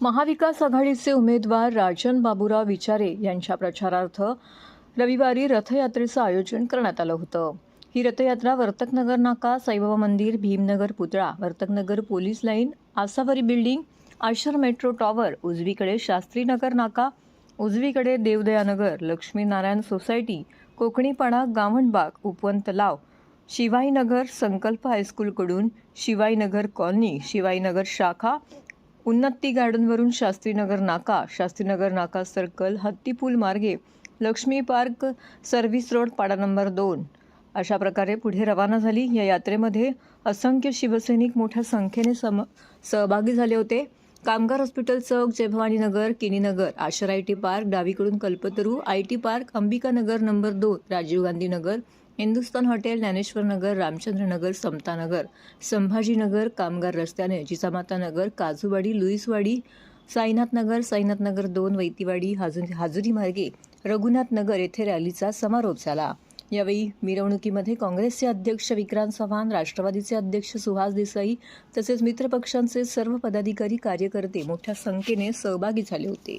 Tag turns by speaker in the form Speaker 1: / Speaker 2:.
Speaker 1: महाविकास आघाडीचे उमेदवार राजन बाबुराव विचारे यांच्या प्रचारार्थ रविवारी रथयात्रेचं आयोजन करण्यात आलं होतं. ही रथयात्रा वर्तकनगर नाका साईबाबा मंदिर भीमनगर पुतळा Vartaknagar police line Asavari building Ashar metro tower उजवीकडे शास्त्रीनगर नाका उजवीकडे देवदयानगर लक्ष्मीनारायण सोसायटी कोकणीपाडा गावणबाग उपवन तलाव शिवाईनगर संकल्प हायस्कूलकडून शिवाईनगर कॉलनी शिवाईनगर शाखा उन्नती गार्डनवरून शास्त्रीनगर नाका शास्त्रीनगर नाका सर्कल हत्तीपूल मार्गे Laxmi park service road Pada number दोन. अशा प्रकारे पुढे रवाना झाली. या यात्रेमध्ये असंख्य शिवसैनिक मोठ्या संख्येने सम सहभागी झाले होते. कामगार hospital Chowk Jaibhavaninagar Kininagar Ashar I T park डावीकडून Kalpataru I T park Ambikanagar number दोन राजीव गांधी नगर हिंदुस्तान हॉटेल ज्ञानेश्वरनगर रामचंद्रनगर समतानगर संभाजीनगर कामगार रस्त्याने जिजामातानगर काजूवाडी लुईसवाडी साईनाथनगर साईनाथनगर दोन वैतीवाडी हाजु हाजुरी मार्गे रघुनाथनगर येथे रॅलीचा समारोप झाला. यावेळी मिरवणुकीमध्ये काँग्रेसचे अध्यक्ष विक्रांत चव्हाण राष्ट्रवादीचे अध्यक्ष सुहास देसाई तसेच मित्रपक्षांचे सर्व पदाधिकारी कार्यकर्ते मोठ्या संख्येने सहभागी झाले होते.